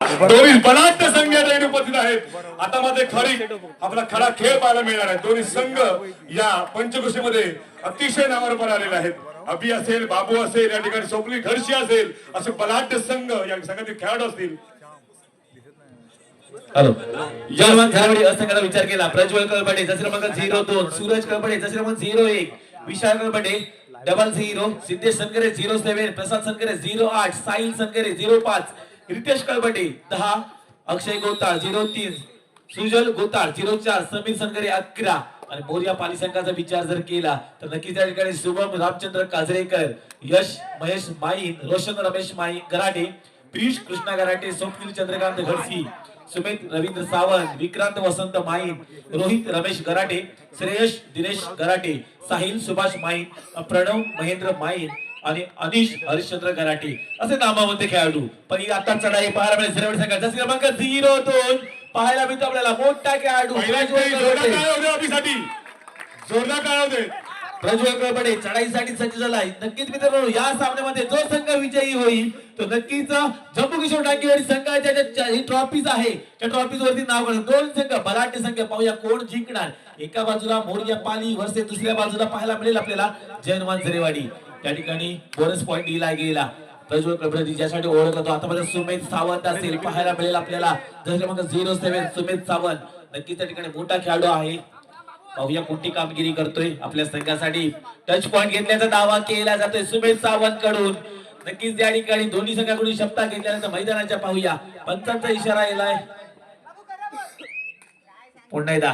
दोन्ही बलाढ्य संघ या ठिकाणी उपस्थित आहेत. आता मध्ये खरी आपला खरा खेळ पाहायला मिळणार आहे. दोन्ही संघ या पंचकृषीमध्ये अतिशय नावावर आलेले आहेत. अभि असेल बाबू असेल या ठिकाणी स्वप्नी घरशी असेल असे बलाढ्य संघ या संघातील खेळाडू असतील. हॅलो. जर्मन झारवाडी असंघाचा विचार केला. प्रज्वल कळपडे जसे क्रमांक झिरो दोन. सूरज कळपडे जसे क्रमांक झिरो एक. Vishal Kalpade double zero Siddhesh Sankare zero seven Prasad Sankare zero आठ. साहिल संकरे झिरो पाच. रितेश कळबटे दहा. अक्षय गोताळ झिरो तीन. सुजल गोताळ झिरो चार. समीर सनगरे अकरा. आणि मोर्या पाली संघाचा विचार जर केला तर नक्कीच त्या ठिकाणी शुभम रामचंद्र काजरेकर यश महेश माईन रोशन रमेश माई गराटे पियुष कृष्णा गराटे स्वप्नील चंद्रकांत घडसी सुमित रवींद्र सावंत विक्रांत वसंत माईन रोहित रमेश गराटे श्रेयश दिनेश गराटे साहिल सुभाष माईन प्रणव महेंद्र माईन आणि अनिश हरिश्चंद्र गराटे असे नामावंत खेळाडू. पण ही आता चढाई पाहायला मिळेल. संघाचा क्रमांक झिरो दोन. पाहायला मिळतो आपल्याला मोठा खेळाडू. जोरदार काय होते प्रज्वल कळपडे चढाईसाठी सज्ज झालाय नक्कीच मित्रांनो या सामन्यामध्ये जो संघ विजयी होईल तो नक्कीच जम्मू किशोर टाकीवाडी संघाच्या ही ट्रॉफीज आहे त्या ट्रॉफीज वरती नाव दोन संघ बलाढ्य संघ पाहूया कोण जिंकणार. एका बाजूला मोरया पाली वर्से दुसऱ्या बाजूला पाहायला मिळेल आपल्याला जयनवान झरेवाडी त्या ठिकाणी बोनस पॉईंट दिला गेला. प्रज्वल कळपडे ज्यासाठी ओळखला तो आतापर्यंत सुमेध सावंत असेल. पाहायला मिळेल आपल्याला. जसे झिरो सेव्हन सुमेध सावंत. नक्कीच त्या ठिकाणी मोठा खेळाडू आहे. पाहूया कोणती कामगिरी करतोय आपल्या संघासाठी. टच पॉईंट घेतल्याचा दावा केला जातोय सुमेध सावंत कडून नक्कीच या ठिकाणी दोन्ही संघाकडून शब्दा घेतल्यानंतर मैदानाच्या पाहूया. पंचांचा इशारा येलाय पुन्हा एकदा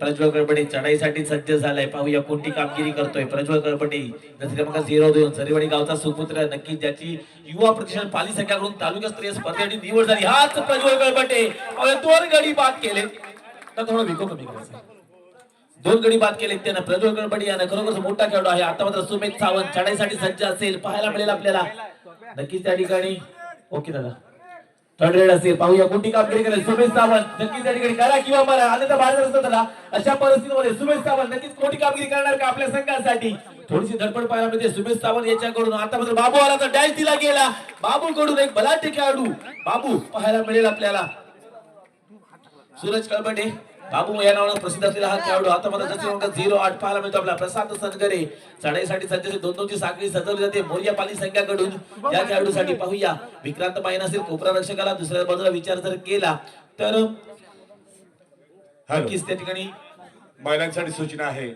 प्रज्वल गडबडे चढाईसाठी सज्ज झालाय. पाहूया कोणती कामगिरी करतोय. प्रज्वल गडबडे दस क्रमांक झिरो दोन सरीवाडी गावचा सुपुत्र नक्कीच ज्याची युवा प्रतिष्ठान पाली संघाकडून तालुकास्तरीय स्पर्धेसाठी निवड झाली. हाच प्रज्वल गडबडे दोन गडी बाद केले. तर थोडं विको कमी करायचं. दोन गडी बाद केले त्यानं. प्रज्वल गडबडी यानं खरोखर मोठा खेळाडू आहे. आता मात्र सुमित सावंत चढाईसाठी सज्ज असेल. पाहायला मिळेल आपल्याला. नक्कीच त्या ठिकाणी. ओके दादा. थर्ड असेल पाहूया. कोणती कामगिरी करेल? सुमेश सावंत. नक्कीच त्या ठिकाणी करा किंवा मला आनंद बाहेर असतो त्याला अशा परिस्थितीमध्ये सुमेश सावंत नक्कीच कोणती कामगिरी करणार का आपल्या संघासाठी? थोडीशी धडपड पाहायला मिळते. सुमेश सावंत याच्याकडून आता मात्र बाबू आला तर डॅश दिला गेला. बाबू कडून एक बलाट्य खेळाडू बाबू पाहायला मिळेल आपल्याला. सूरज कळबटे. बाबू या नावानं प्रसिद्ध असलेला हा खेळाडू आता मला जसे क्रमांक झिरो आठ पाहायला मिळतो आपला प्रशांत सनगरे. चढाईसाठी सज्ज दोन दोनची साखळी सजवली जाते. मोर्या पाली संघाकडून या खेळाडूसाठी पाहूया. विक्रांत मायन असेल कोपरा रक्षकाला दुसऱ्या बाजूला विचार जर केला तर नक्कीच त्या ठिकाणी महिलांसाठी सूचना आहे.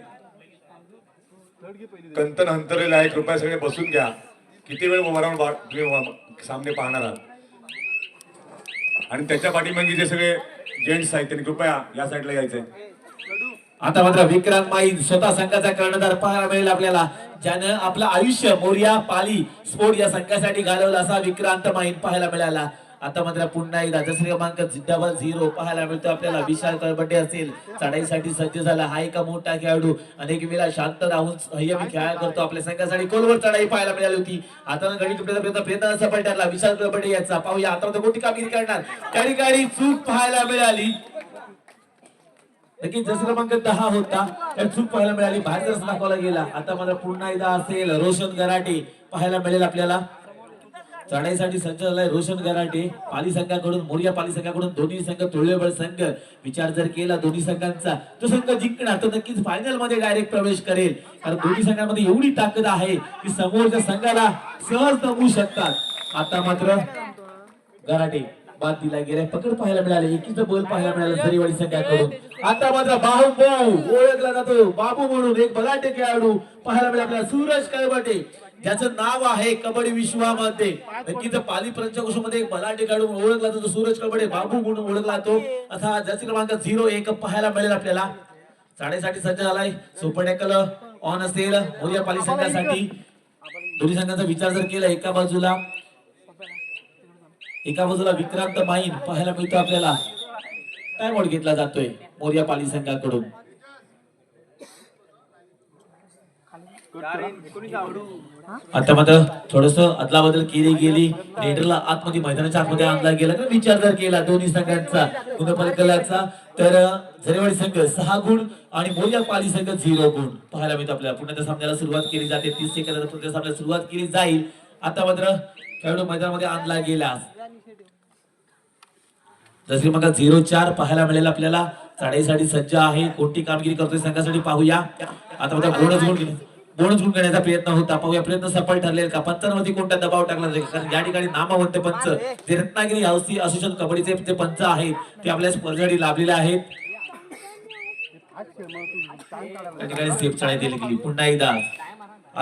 कंतन हंतरलेला आहे कृपया सगळे बसून घ्या. किती वेळ तुम्ही सामने पाहणार आहात? आणि त्याच्या पाठीमागे जे सगळे जेंट्स आहेत त्यांनी कृपया या साईडला यायचंय. आता मात्र विक्रांत माईन स्वतः संघाचा कर्णधार पाहायला मिळेल आपल्याला. ज्यानं आपलं आयुष्य मोर्या पाली स्पोर्ट या संघासाठी घालवलं असा विक्रांत माईन पाहायला मिळाला. आता मात्र पुन्हा एकदा दसरे क्रमांक डबल झिरो पाहायला मिळतो आपल्याला विशाल कळबटे असेल चढाईसाठी सज्ज झाला हा एका मोठा खेळाडू? अनेक वेळा शांत राहून संयमी खेळ करतो आपल्या संघासाठी. कोलवर चढाई पाहायला मिळाली होती. आता गणित तुटण्याचा प्रयत्न ठरला विशाल कळबटे याचा. पाहूया आता मात्र मोठी कामगिरी करणार. त्या ठिकाणी चूक पाहायला मिळाली. नक्कीच जसं क्रमांक दहा होता तर चूक पाहायला मिळाली. बाहेर जर दाखवला गेला. आता मला पुन्हा एकदा असेल रोशन गराटे. पाहायला मिळेल आपल्याला. चढाईसाठी सज्ज झालाय रोशन गराटे पाली संघाकडून मोरिया पाली संघाकडून दोन्ही संघ तुळवेबळ संघ. विचार जर केला दोन्ही संघांचा तो संघ जिंकणार तर नक्कीच फायनलमध्ये डायरेक्ट प्रवेश करेल. कारण दोन्ही संघांमध्ये एवढी ताकद आहे की समोरच्या संघाला सहज नमू शकतात. आता मात्र गराटे बाद दिला गेलाय. पकड पाहायला मिळाले. एकीच बल पाहायला मिळालं सरीवाडी संघाकडून. आता मात्र बाहू भाऊ ओळखला जातो. बाबू म्हणून एक बलाटे खेळाडू पाहायला मिळाला आपल्याला सूरज कळबटे ज्याचं नाव आहे कबड्डी विश्वामध्ये. नक्कीच पाली पंचकोशामध्ये एक बलाढ्य खेळाडू म्हणून ओळखला जातो सूरज कळबटे बाबू म्हणून ओळखला जातो. असा ज्याचे क्रमांक झिरो एक पाहायला मिळेल आपल्याला. साडेसाठी सज्ज झालाय. सुपर ऑन असेल. मोर्या पाली संघासाठी. दोन्ही संघाचा विचार जर केला एका बाजूला एका बाजूला विक्रांत माईन पाहायला मिळतो आपल्याला. टाइम आउट घेतला जातोय मोर्या पाली संघाकडून. आता मात्र थोडस अदला बदल केली गेली. रेडरला आतमध्ये मैदानाच्या आतमध्ये आणला गेला. तर विचार जर केला दोन्ही संघांचा गुणफलकलाचा तर झरेवाडी संघ सहा गुण आणि मोर्या पाली संघ झिरो गुण. पाहायला मिळतो आपल्याला. त्या सामन्याला सुरुवात केली जाते. तीस सेकंदात पुन्हा त्या सामन्याला सुरुवात केली जाईल. आता मात्र खेळाडू मैदानामध्ये आणला गेला. जसे मग झिरो चार पाहायला मिळेल आपल्याला. चढाईसाठी सज्ज आहे. कोणती कामगिरी करतोय संघासाठी पाहूया. आता बघा बोनस गुण. बोनस गुण घेण्याचा प्रयत्न होता. पाहूया प्रयत्न सफल ठरले का? पंचांवरती कोणता दबाव टाकला जाईल? कारण या ठिकाणी नामवंत पंच. जे रत्नागिरी हौसी असोसिएशन कबड्डीचे जे पंच आहेत. ते आपल्या स्पर्धेसाठी लाभलेले आहेत. त्या ठिकाणी सेफ चढाई दिली गेली. पुन्हा एकदा.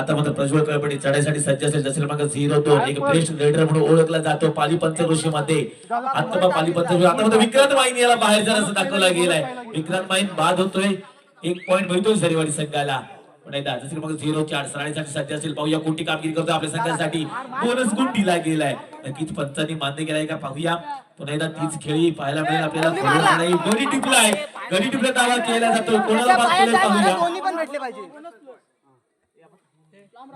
आता मात्र प्रज्वल कळपडी चढाईसाठी सज्ज असेल. मग झिरो दोन. एक बेस्ट रेडर म्हणून ओळखला जातो पाली पंचकृषी मध्ये आता पाली पंचकृषी आता मात्र विक्रांत माईन याला बाहेर दाखवला गेलाय. विक्रांत माईन बाद होतोय. एक पॉईंट मिळतोय सरीवाडी संघाला. पुन्हा एकदा मग झिरो चार सराळीसाठी सज्ज असेल. पाहूया कोणती कामगिरी करतो आपल्या संघासाठी बोनस गुण दिला गेलाय. नक्कीच पंचांनी मान्य केलाय का? पाहूया. पुन्हा एकदा तीच खेळी पाहायला मिळेल आपल्याला. गडी टिपलाय. गडी टिपला दावा केला जातो कोणाला बाद केलं पाहूया. पण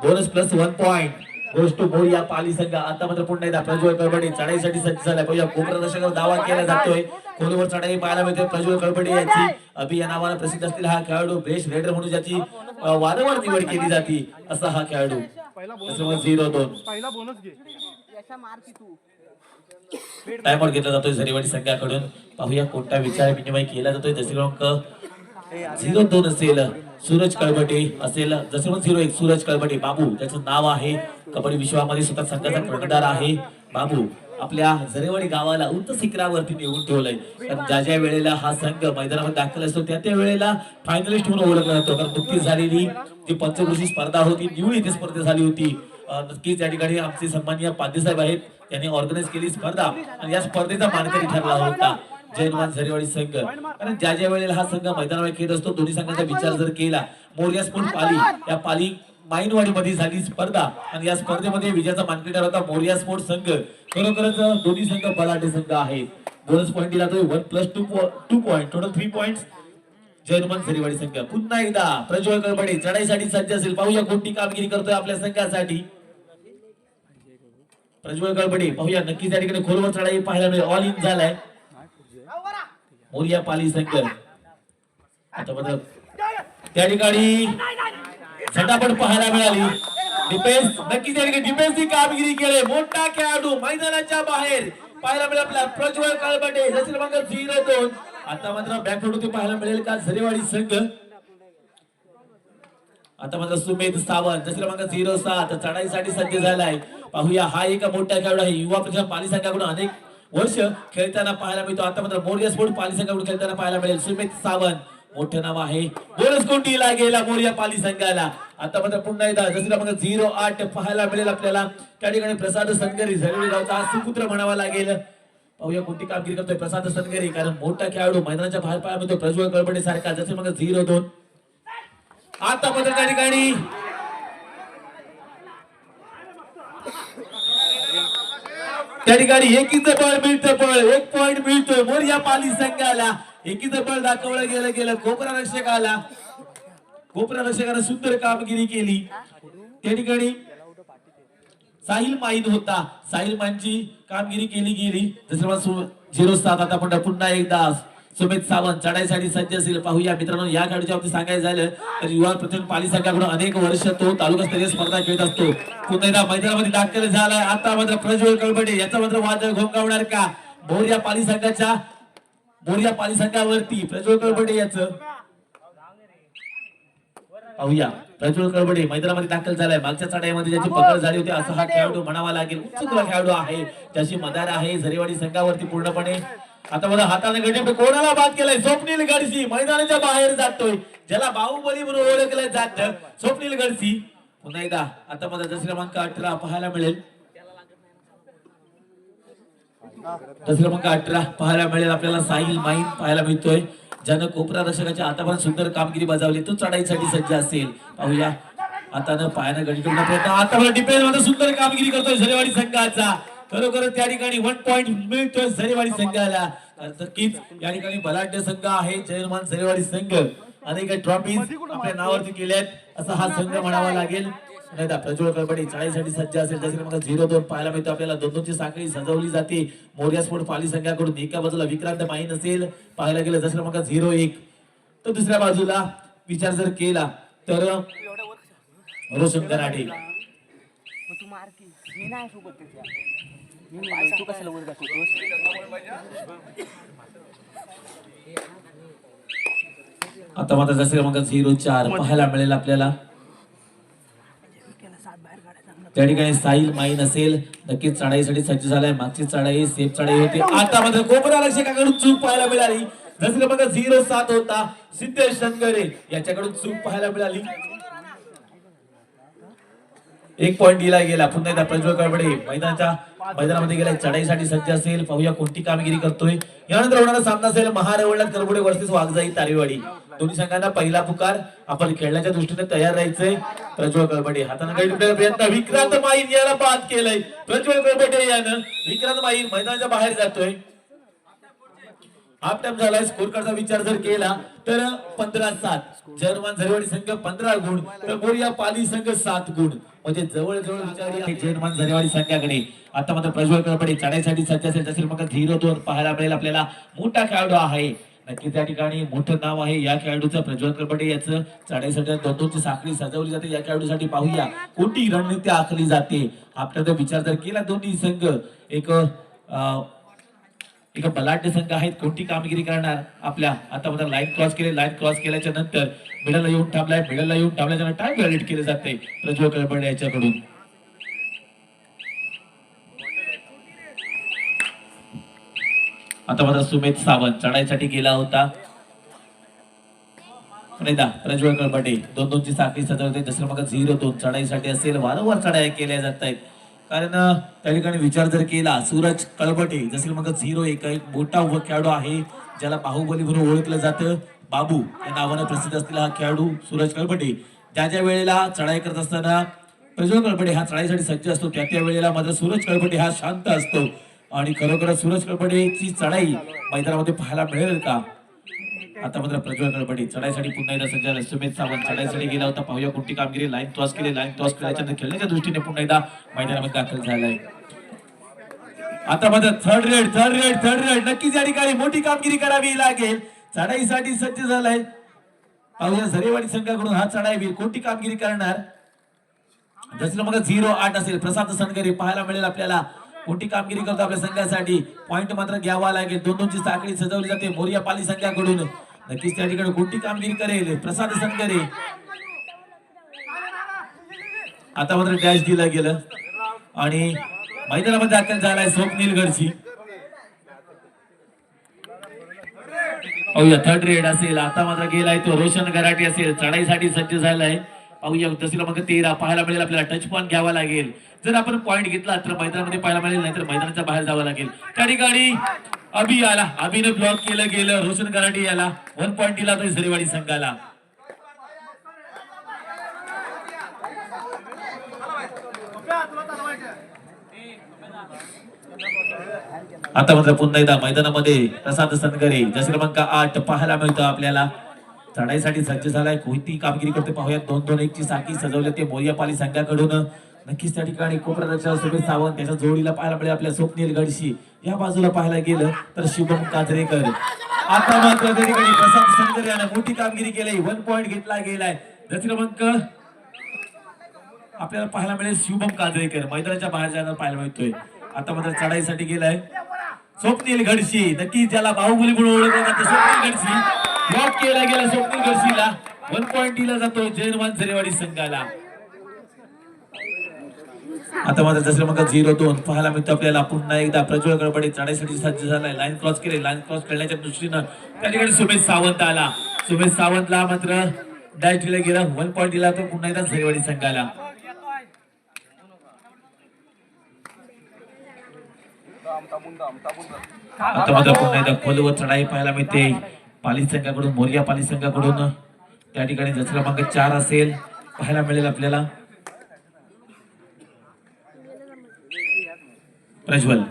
बोनस प्लस वन पॉइंट. गोष्ट बोल या पाली संघ आता मात्र पुन्हा एकदा प्रज्वल कळबडे चढाईसाठी सज्ज झालाय. पाहूया कोपरा दशकावर दावा केला जातोय. खोलीवर चढाई पाहायला मिळते प्रज्वल कळबडे याची. अभि या नावानं प्रसिद्ध असलेला हा खेळाडू बेस्ट रेडर म्हणून ज्याची वारंवार निवड केली जाते असा हा खेळाडू. झिरो दोन. पहिला बोनस घे. तू. टाइमआउट घेतला जातोय झरीवाडी संघाकडून. पाहूया कोणता विचार विनिमय केला जातोय. जसे क्रमांक झिरो दोन असेल सूरज कळबटे असेल जसे मग झिरो एक सूरज कळबटे बाबू त्याचं नाव आहे कबड्डी विश्वामध्ये स्वतः संघाचा कर्णधार आहे. बाबू आपल्या झरेवाडी गावाला उंच शिखरावरती नेऊन ठेवलंय. कारण ज्या ज्या वेळेला हा संघ मैदानामध्ये दाखल असतो त्या त्या वेळेला फायनलिस्ट म्हणून ओळखला जातो. कारण नुकतीच झालेली जी पंचकृषी स्पर्धा होती निवळी ती स्पर्धा झाली होती. नक्कीच या ठिकाणी आमचे पांदी साहेब आहेत. त्यांनी ऑर्गनाईज केली स्पर्धा. आणि या स्पर्धेचा मानकरी ठरला होता. जयमान झरेवाडी संघ. कारण ज्या ज्या वेळेला हा संघ मैदानावर खेळत असतो दोन्ही संघाचा विचार जर केला मोर्या स्पोर्ट पाली. या पाली माईनवाडीमध्ये झाली स्पर्धा. आणि या स्पर्धेमध्ये विजयाचा मानकरी ठरला होता मोर्या स्पोर्ट संघ. खरोखरच दोन्ही संघ बलाढ्य संघ आहेत. बोनस पॉईंट दिला तो one plus two two point total three point German Sariwadi संघ. पुन्हा एकदा प्रज्वल कळबडे चढाईसाठी सज्ज असेल. पाहूया कोणती कामगिरी करतोय आपल्या संघासाठी. प्रज्वल कळबडे पाहूया नक्कीच या ठिकाणी खोलवर चढाई पाहायला मिळेल. ऑल इन झालाय. मोरिया पाली संघ आता मात्र त्या ठिकाणी झटापट पाहायला मिळाली. डिफेन्स नक्की त्या ठिकाणी डिफेन्सची कामगिरी केली. मोठा खेळाडू मैदानाच्या बाहेर पाहायला मिळेल आपला प्रज्वल काळबटे जसे क्रमांक झिरो दोन. आता मात्र बॅकफुट होती पाहायला मिळेल का झरेवाडी संघ? आता माझा सुमेध सावंत जसे क्रमांक झिरो सात. चढाईसाठी सज्ज झालाय. पाहूया हा एक मोठा खेळाडू आहे. युवा प्रशासन पाली संघाकडून अनेक वर्ष खेळताना पाहायला मिळतो. आता मात्र मोरिया स्पोर्ट पाली संघाकडून खेळताना पाहायला मिळेल सुमित सावंत. मोठं नाव आहे. बोनस कोणतीला गेला मोरिया पाली संघाला आता मात्र पुन्हा एकदा जसं क्रमांक झिरो आठ पाहायला मिळेल आपल्याला. त्या ठिकाणी प्रसाद संगरी झरवडी गावचा सुपुत्र म्हणावा लागेल. पाहूया कोणती कामगिरी करतोय प्रसाद सनगरी कारण मोठा खेळाडू मैदानाच्या बाहेर पाहायला मिळतो. प्रज्वल कळबडे सारखा जसे मग झिरो दोन. आता मात्र त्या ठिकाणी त्या ठिकाणी एकीचं बळ मिळतं बळ एक पॉइंट मिळतोय. मोर्या पाली संघाला. एकीचं बळ दाखवलं गेलं गेलं. कोपरा रक्षकाला. कोपरा रक्षकाने सुंदर कामगिरी केली. त्या ठिकाणी साहिल माईन होता. साहिल माईनची कामगिरी केली गेली. जसं झिरो सात. आता पुन्हा पुन्हा एकदा सुमित सावंत चढाईसाठी सज्ज असेल पाहूया. मित्रांनो या खेळाडूच्या बाबतीत सांगायचं झालं तर युवा प्रतिनिधी पाली संघाकडून अनेक वर्ष तो तालुकास्तरीय स्पर्धा खेळत असतो. पुन्हा एकदा मैदानामध्ये दाखल झालाय. आता मात्र प्रज्वल कळबडे याचा मात्र वादळ घोंगावणार का? मोर्या पाली संघाच्या मोर्या पाली संघावरती प्रज्वल कळबडे याचं पाहूया. प्रज्वल कळबडे मैदानामध्ये दाखल झालाय. मागच्या चढाईमध्ये ज्याची पकड झाली होती असा हा खेळाडू म्हणावा लागेल. खुला खेळाडू आहे. त्याची मदार आहे. झरेवाडी संघावरती पूर्णपणे आता मला हाताने गडी कोणाला बाद केलाय? स्वप्नील गडसी मैदानाच्या बाहेर जातोय. ज्याला बाहुबली म्हणून ओळखलं जात. स्वप्नील गडसी पुन्हा एकदा आता मला दस क्रमांक अठरा पाहायला मिळेल. दस क्रमांक अठरा पाहायला मिळेल. आपल्याला साहिल माईन पाहायला मिळतोय. ज्यानं कोपरा दशकाच्या आतापर्यंत सुंदर कामगिरी बजावली. तो चढाईसाठी सज्ज असेल. पाहूया. आता न पायानं गडी प्रयत्न. आता मला डिफेन्समध्ये सुंदर कामगिरी करतोय. झरेवाडी संघाचा. खरोखर त्या ठिकाणी वन पॉइंट मिळतोय झरेवाडी संघाला. नक्कीच या ठिकाणी बलाढ्य संघ आहे जयमान झरेवाडी संघ. अनेक ट्रॉफीज आपल्या नावावरती केल्यात. असा हा संघ म्हणावा लागेल. नाही का प्रज्वल कळबडे चाळीसाठी सज्ज असेल जसे मग झिरो दोन पाहायला मिळतो. आपल्याला दोन दोनची साखळी सजवली जाते. मोर्या स्पोर्ट पाली संघाकडून एका बाजूला विक्रांत माहीन असेल पाहायला गेलं जसं मग झिरो एक. तर दुसऱ्या बाजूला विचार जर केला तर रोशन कराडे तू कशाला वर आता मात्र जसे क्रमांक झिरो चार पाहायला मिळेल आपल्याला. त्या ठिकाणी साहिल माईन असेल नक्कीच चढाईसाठी सज्ज झालाय मागची चढाई सेफ चढाई होती. आता मात्र कोपरा रक्षकाकडून चूक पाहायला मिळाली? जसे क्रमांक झिरो सात होता सिद्धेश शंकरे याच्याकडून चूक पाहायला मिळाली. एक पॉइंट दिला गेला. पुन्हा एकदा प्रज्वल कळबडे मैदानाच्या मैदानामध्ये गेलाय चढाईसाठी सज्ज असेल. पाहूया कोणती कामगिरी करतोय. यानंतर होणारा सामना असेल महारवळला करबुडे वर्सेस वाघजाई तारेवाडी. दोन्ही संघांना पहिला पुकार. आपण खेळण्याच्या दृष्टीने तयार राहायचंय. प्रज्वल कळबडे हाताने काही लुटायला प्रयत्न. विक्रांत माईन याला बाद केलंय. प्रज्वल कळबडे यानं विक्रांत माईन मैदानाच्या बाहेर जातोय. हाफ टाइम झालाय. स्कोर कार्डचा विचार जर केला तर पंधरा सात. जर्मन झरवाडी संघ पंधरा गुण. तर बोरिया पाली संघ सात गुण. म्हणजे जवळ जवळ विचारी आहे. जर्मन झरेवाडी संघाकडे आता मात्र प्रज्वल कळपडे चढाईसाठी सज्ज असेल तसे मग झिरो दोन पाहायला मिळेल आपल्याला. मोठा खेळाडू आहे. नक्की त्या ठिकाणी मोठं नाव आहे या खेळाडूचं प्रज्वल कळपडे याचं चढाईसाठी दोन दोनची साखळी सजवली जाते. या खेळाडूसाठी पाहूया कोणती रणनीती आखली जाते. आपल्याला विचार जर केला दोन्ही संघ एक अं, बलाढ्य संघ आहेत कोणती कामगिरी करणार? आपल्या आता मात्र लाईन क्रॉस केले लाईन क्रॉस केल्याच्यानंतर मिडलला येऊन थांबलाय मिडलला येऊन थांबल्याच्या नंतर टाइम व्हॅलिड केले जाते प्रज्वल कळबडे याच्याकडून. आता माझा सुमेध सावंत चढाईसाठी गेला होता. पुन्हा प्रज्वल कळबडे दोन दोनची साखळी सजवते दुसरं मग झिरो दोन चढाईसाठी असेल वारंवार चढाई केल्या जात आहेत कारण त्या ठिकाणी विचार जर केला सूरज कळबटे जसे मग झिरो एक एक मोठा व खेळाडू आहे ज्याला बाहुबली म्हणून ओळखलं जातं बाबू या नावानं प्रसिद्ध असलेला हा खेळाडू सूरज कळबटे ज्या ज्या वेळेला चढाई करत असताना प्रज्वल कळपटे हा चढाईसाठी सज्ज असतो त्या त्या वेळेला मात्र सूरज कळपटे हा शांत असतो. आणि खरोखर सूरज कळपटेची चढाई मैदानामध्ये पाहायला मिळेल का? आता मात्र प्रज्वल गडबडी. चढाईसाठी पुन्हा एकदा सज्ज सुमित सावंत चढाईसाठी गेला होता. पाहूया कोणती कामगिरी. लाईन टॉस केली. लाईन टॉस केल्याच्या खेळण्याच्या दृष्टीने पुन्हा एकदा मैदानामध्ये दाखल झालाय. आता मात्र third raid third raid third raid नक्कीच या ठिकाणी मोठी कामगिरी करावी लागेल. चढाईसाठी सज्ज झालाय. पाहूया झरेवाडी संघाकडून हा चढाई कोणती कामगिरी करणार? जसं मग झिरो आठ असेल. प्रसाद सनगरे पाहायला मिळेल आपल्याला. कोणती कामगिरी करतो आपल्या संघासाठी? पॉईंट मात्र घ्यावा लागेल. दोन दोनची साखळी सजवली जाते. मोरिया पाली संघाकडून. नक्कीच त्या ठिकाणी कोणती कामगिरी करेल प्रसाद करेल. आता मात्र डॅश दिला गेलं. आणि मैदानामध्ये दाखल झालाय स्वप्नील गडची पाहूया थर्ड रेड असेल. आता मात्र गेलाय तो. रोशन गराटे असेल. चढाईसाठी सज्ज झालाय. पाहूया तहसील मग तेरा पाहायला मिळेल. आपल्याला टच पॉईंट घ्यावा लागेल. जर आपण पॉईंट घेतला तर मैदानामध्ये पाहायला मिळेल. नाहीतर मैदानाच्या बाहेर जावं लागेल. त्या ठिकाणी अभि आला. अभिने ब्लॉक केलं गेलं. रोशन कराटे याला वन पॉईंट दिला तो संघाला. आता मात्र पुन्हा एकदा मैदानामध्ये प्रसाद सनगरे. जस क्रमांक आठ पाहायला मिळतो आपल्याला. चढाईसाठी सज्ज झालाय. कोणती कामगिरी करते पाहूया दोन दोन एक ची साखी सजवली ते मोरियापाली संघाकडून. नक्कीच त्या ठिकाणी कोपरा रक्षक सावंत त्याच्या जोडीला पाहायला मिळेल आपल्या स्वप्नील गडशी. या बाजूला पाहायला गेलं तर शुभम काजरेकर. आता मात्र त्या ठिकाणी प्रसाद सुंदर यानं मोठी कामगिरी केली. वन पॉईंट घेतला गेलाय. क्रमांक. आपल्याला पाहायला मिळेल शुभम काजरेकर. मैदानाच्या बाहेर जायला पाहायला मिळतोय. आता मात्र चढाईसाठी गेलाय. स्वप्नील गडशी. नक्की ज्याला बाहुबली म्हणून ओळखलं जातं स्वप्नील गडशी. ब्लॉक केला गेला स्वप्नील गडशीला. वन पॉईंट दिला जातो जैनवान झरेवाडी संघाला. आता माझा जसं मग झिरो दोन पाहायला मिळतो आपल्याला पुन्हा एकदा प्रज्वल गडबडीत जाण्यासाठी सज्ज झालाय. लाईन क्रॉस केले लाईन क्रॉस करण्याच्या दृष्टीनं त्या ठिकाणी सुमेश सावंत आला. सुमेश सावंतला मात्र डाय दिला गेला वन पॉईंट दिला तो पुन्हा एकदा झरेवाडी संघाला. आता मात्र पुन्हा एकदा खोलवर चढाई पाहायला मिळते. पाली संघाकडून मोरिया पाली संघाकडून. त्या ठिकाणी जसं क्रमांक चार असेल पाहायला मिळेल आपल्याला. प्रज्वल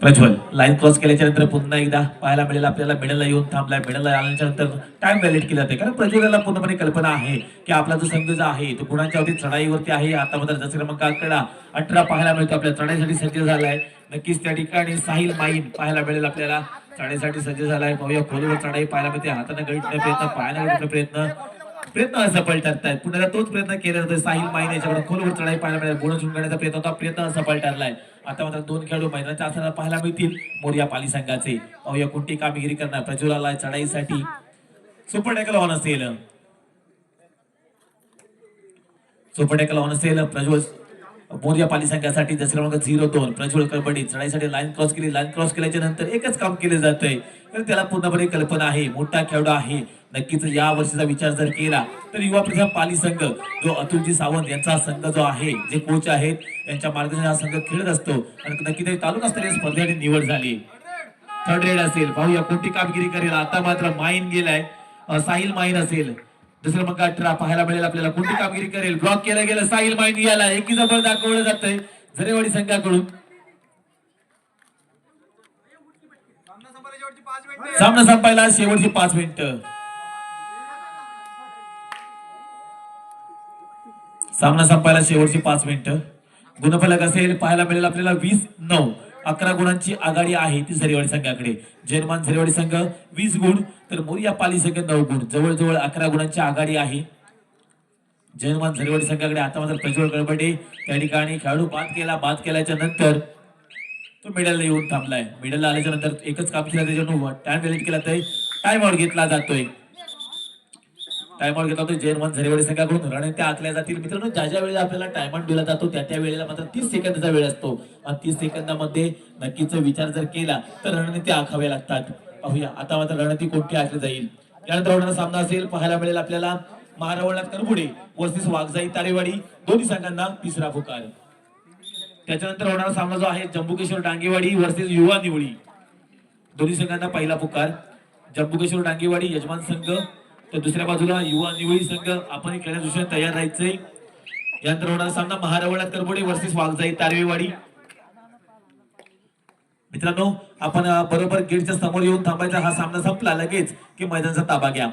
प्रज्वल लाईन क्रॉस केल्याच्यानंतर पुन्हा एकदा पाहायला मिळेल आपल्याला मिडलला येऊन थांबलाय. मिडलला आल्याच्यानंतर टाइम व्हॅलिड केला जाते कारण प्रज्वलाला पूर्णपणे कल्पना आहे की आपला जो संघ जो आहे तो गुणांच्या अवधी चढाईवरती आहे आता मात्र जसं क्रमांक अकरा अठरा पाहायला मिळतो आपल्या चढाईसाठी सज्ज झालाय. नक्कीच त्या ठिकाणी साहिल माईन पाहायला मिळेल आपल्याला. चढाईसाठी सज्ज झालाय. भव्य खोलीवर चढाई पाहायला मिळते. हाताने गळितला प्रयत्न पायाने गळितला प्रयत्न. प्रयत्न असफल ठरतायत पुन्हा तोच प्रयत्न केला जातो साहिल माईन याच्याकडे खोलवर चढाई पाहायला मिळेल. गुण करण्याचा प्रयत्न होता. प्रयत्न असफल ठरलाय आता मात्र दोन खेळाडू मैदानाच्या असताना पाहायला मिळतील. मोर्या पाली संघाचे पाहूया कोणती कामगिरी करणार प्रज्वलाला चढाईसाठी सुपर टॅकल ऑन असेल. सुपर टॅकल ऑन असेल प्रज्वल मोर्या पाली संघासाठी दस क्रमांक झिरो दोन प्रज्वल कबड्डी चढाईसाठी लाईन क्रॉस केली. लाईन क्रॉस केल्याच्यानंतर एकच काम केले जातंय. तर त्याला पूर्णपणे कल्पना आहे. मोठा खेळाडू आहे. नक्कीच या वर्षीचा विचार जर केला तर युवा प्रजा पाली संघ जो अतुलजी सावंत यांचा संघ जो आहे जे कोच आहेत यांच्या मार्गदर्शन हा संघ खेळत असतो. आणि नक्की ते तालुकास्तरीय स्पर्धेसाठी निवड झाली. थर्ड रेड असेल. पाहूया कोणती कामगिरी करेल. आता मात्र माईन गेलाय. साहिल माईन असेल. दुसरं मग अठरा पाहायला मिळेल आपल्याला. कोणती कामगिरी करेल? ब्लॉक केलं गेलं साहिल माईन याला. एकीचा बळ दाखवलं जातंय. झरेवाडी संघाकडून. सामना संपायला शेवटची पाच मिनिटं. सामना संपायला शेवटची पाच मिनिटं. गुणफलक असेल पाहायला मिळेल आपल्याला वीस नऊ. अकरा गुणांची आघाडी आहे ती झरेवाडी संघाकडे. जैनमान झरेवाडी संघ वीस गुण तर मोरिया पाली संघ नऊ गुण. जवळजवळ अकरा गुणांची आघाडी आहे. जैनमान झरेवाडी संघाकडे आता मात्र प्रज्वल गडबडे त्या ठिकाणी खेळाडू बाद केला बाद केल्याच्यानंतर तो मेडलला येऊन थांबलाय. मेडलला आल्याच्यानंतर एकच काम केला त्याच्यानं टाइम डिलीट केला तर टाइम आउट घेतला जातोय. टाइम घेतला घेतला जातोय वन झरेवाडी संघाकडून रणनीत्या आखल्या जातील. मित्रांनो ज्या ज्या वेळेला आपल्याला टाइम दिला जातो त्या त्या वेळेला मात्र तीस सेकंदाचा वेळ असतो. आणि तीस सेकंदामध्ये नक्कीच विचार जर केला तर रणनीती आखाव्या लागतात. पाहूया आता मात्र रणनीती कोणती आखली जाईल. यानंतर होणारा सामना असेल पाहायला मिळेल आपल्याला महारावणात करपुडे वर्सेस वाघजाई तारेवाडी दोन्ही संघांना तिसरा पुकार. त्याच्यानंतर होणारा सामना जो आहे जम्बुकेश्वर डांगेवाडी वर्सेस युवा निवळी. दोन्ही संघांना पहिला पुकार. जम्बुकेश्वर डांगेवाडी यजमान संघ तर दुसऱ्या बाजूला युवा निवळी संघ आपण खेळण्या दृष्टीने तयार राहायचंय. यानंतर होणारा सामना महारावणात करबोडे वर्सेस वाघजाई तारवेवाडी. मित्रांनो आपण बरोबर गेटच्या समोर येऊन थांबायचा हा सामना संपला. लगेच की मैदानाचा ताबा घ्या.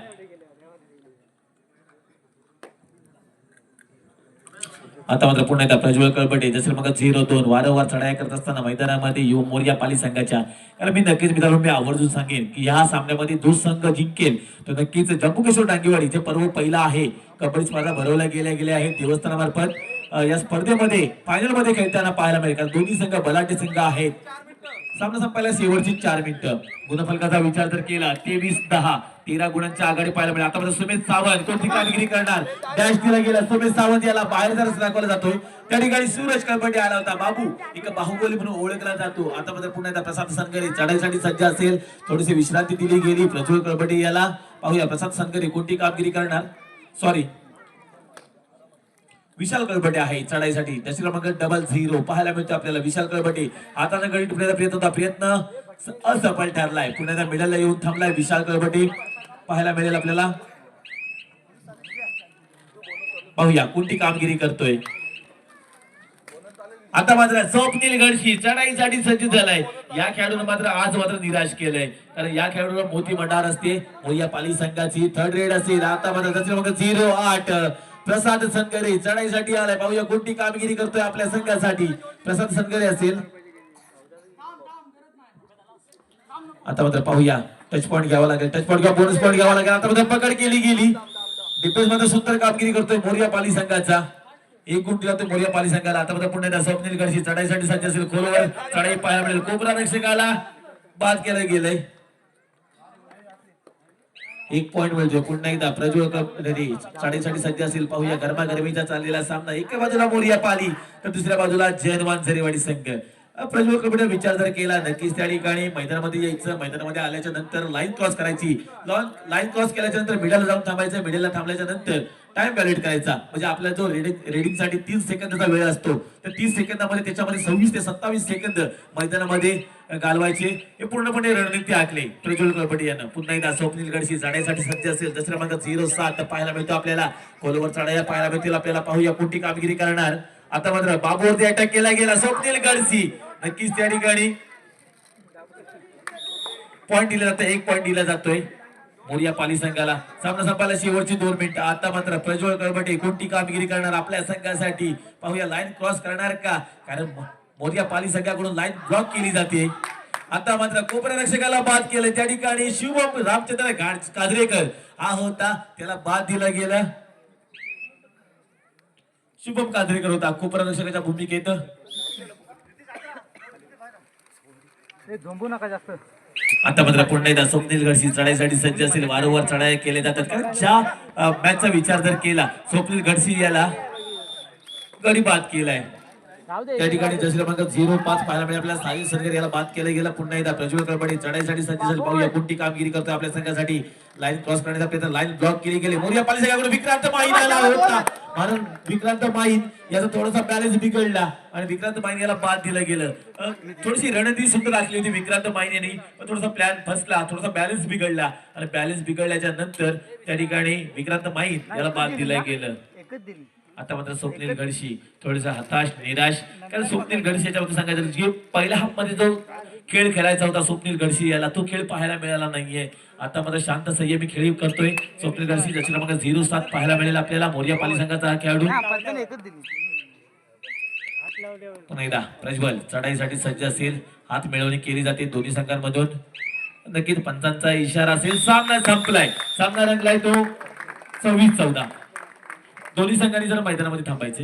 आता मात्र पुन्हा एकदा प्रज्वल कळपटे जसे मग झिरो दोन वारंवार चढाया करत असताना मैदानामध्ये येऊ मोर्या पाली संघाच्या. कारण मी नक्कीच मित्रांनो मी आवर्जून सांगेन की या सामन्यामध्ये जो संघ जिंकेल. तो नक्कीच जम्मू किशोर डांगेवाडी जे पर्व पहिला आहे कबड्डी स्पर्धा भरवल्या गेल्या गेल्या आहेत देवस्थानामार्फत. या स्पर्धेमध्ये फायनलमध्ये खेळताना पाहायला मिळेल. कारण दोन्ही संघ बलाढ्य संघ आहेत. सामना संपायला शेवटची चार मिनिटं. गुणफलकाचा विचार जर केला. तेवीस दहा. तेरा गुणांच्या आघाडी पाहायला मिळेल. आता सुमित सावंत कोणती कामगिरी करणार? डॅश दिला गेला. सुमित सावंत याला बाहेर जर दाखवला जातोय. त्या ठिकाणी सूरज कळपटे आला होता. बाबू एक बाहुबली म्हणून ओळखला जातो. आता मात्र पुन्हा एकदा प्रसाद सनगरे चढाईसाठी सज्ज असेल. थोडीशी विश्रांती दिली गेली. प्रज्वल कळपटे याला. पाहूया प्रसाद सनगरे कोणती कामगिरी करणार? सॉरी विशाल कळबटे आहे चढाईसाठी. त्याची क्रमांक डबल झिरो पाहायला मिळतो आपल्याला विशाल कळबटे हाताने गणित टिपण्याचा प्रयत्न होता प्रयत्न असफल ठरलाय. पुण्याचा मिडलला येऊन थांबलाय विशाल कळबटे पाहायला मिळेल आपल्याला. पाहूया कोणती कामगिरी करतोय? आता मात्र स्वप्नील गडशी चढाईसाठी सज्ज झालाय. या खेळाडून मात्र आज मात्र निराश केलंय. कारण या खेळाडूला मोठी मंडार असते. मोया पाली संघाची थर्ड रेड असेल. आता मात्र झिरो आठ. प्रसाद सनकरे चढाईसाठी आलाय. पाहूया कोणती कामगिरी करतोय आपल्या संघासाठी. प्रसाद सनकरे असेल. आता मात्र पाहूया. टच पॉईंट घ्यावा लागेल. टच पॉईंट किंवा बोनस पॉईंट घ्यावा लागेल. आता मात्र पकड केली गेली. डिफेन्समध्ये सुंदर कामगिरी करतोय मोर्या पाली संघाचा. एक गुण दिला तो मोर्या पाली संघाला. आता मात्र पुन्हा स्वप्नील गडशी चढाईसाठी सज्ज असेल. खोलवर चढाई पाहायला मिळेल. कोपरा रक्षकाला बाद केलं गेलंय. एक पॉइंट मिळतो पुन्हा एकदा प्रज्वल कपडे चढाईसाठी सज्ज असेल. पाहूया गरमागरमीचा चाललेला सामना. एका बाजूला मोरिया पाली तर दुसऱ्या बाजूला जैनवान झरेवाडी संघ. प्रज्वल कपडे विचार जर केला नक्कीच त्या ठिकाणी मैदानामध्ये यायचं. मैदानामध्ये आल्याच्यानंतर लाईन क्रॉस करायची. लाईन क्रॉस केल्याच्यानंतर मिडलला जाऊन थांबायचं. मिडलला थांबल्याच्या नंतर टाइम व्हॅलिड करायचा. म्हणजे आपला जो रेडिंगसाठी तीन सेकंदाचा वेळ असतो. तर तीस सेकंदामध्ये त्याच्यामध्ये सव्वीस ते सत्तावीस सेकंद मैदानामध्ये घालवायचे. हे पूर्णपणे रणनीती आखली. प्रज्वल कळपटे यानं. पुन्हा एकदा स्वप्नील गडशी जाण्यासाठी सज्ज असेल. दुसऱ्या मार्गात झिरो सात पाहायला मिळतो आपल्याला. खोलवर चढाया पाहायला मिळतील. आपल्याला पाहूया कोणती कामगिरी करणार. आता मात्र बाबूवरती अटॅक केला गेला. स्वप्नील गडसी नक्कीच त्या ठिकाणी पॉईंट दिला जातो एक पॉईंट दिला जातोय. मोरिया पाली संघाला. सामना संपायला शेवटची दोन मिनिटं. आता मात्र प्रज्वल कळबटे कोणती कामगिरी करणार आपल्या संघासाठी? पाहूया लाईन क्रॉस करणार का? कारण मोरिया पाली संघाकडून लाईन ब्लॉक केली जाते. आता मात्र कोपरा रक्षकाला बाद केलं. त्या ठिकाणी शिवम रामचंद्र काजरेकर हा होता. त्याला बाद दिला गेला. शुभम काजरेकर होता. कोपरा रक्षकाच्या भूमिकेत. नका जास्त. आता मात्र पुन्हा एकदा स्वप्नील गडसी चढाईसाठी सज्ज असेल. वारंवार चढाई केल्या जातात. कारण ज्या मॅचचा विचार जर केला स्वप्नील गडसी याला गडी बाद केलाय. त्या ठिकाणी जशी क्रमांक झिरो पाच पाहायला मिळेल. आपल्याला साजिद सरकार याला बाद केलं गेला. पुन्हा एकदा प्रज्वल कडबडी चढाईसाठी सज्ज पाहूया कोणती कामगिरी करतोय आपल्या संघासाठी. लाईन क्रॉस करण्याचा प्रयत्न. लाईन ब्लॉक केली गेली. मोर्या पालिसेकडून विक्रांत माहीन याला होता. म्हणून विक्रांत माहीन याचा थोडासा बॅलन्स बिघडला. आणि विक्रांत माहीन याला बाद दिलं गेलं. थोडीशी रणनीती सुद्धा राखली होती विक्रांत माहीन यांनी पण थोडासा प्लॅन फसला. थोडासा बॅलन्स बिघडला. आणि बॅलन्स बिघडल्याच्या नंतर त्या ठिकाणी विक्रांत माहीन याला बाद दिलं गेलं. एकच दिली. आता मात्र स्वप्नील गडशी थोडस हताश निराश. कारण स्वप्नील गडशी याच्याबद्दल सांगायचं जे पहिल्या हाफमध्ये जो खेळ खेळायचा होता स्वप्नील गडशी याला तो खेळ पाहायला मिळाला नाहीये. आता मात्र शांत संयमी खेळी करतोय स्वप्नील गडशी ज्याची क्रमांक झिरो सात पाहायला मिळेल आपल्याला. मोर्या पाली संघाचा हा खेळाडू. पुन्हा एकदा प्रज्वल चढाईसाठी सज्ज असेल. हात मिळवणी केली जाते दोन्ही संघांमधून. नक्कीच पंचांचा इशारा असेल. सामना संपलाय. सामना रंगलाय तो. सव्वीस चौदा. दोन्ही संघांनी जर मैदानामध्ये थांबायचे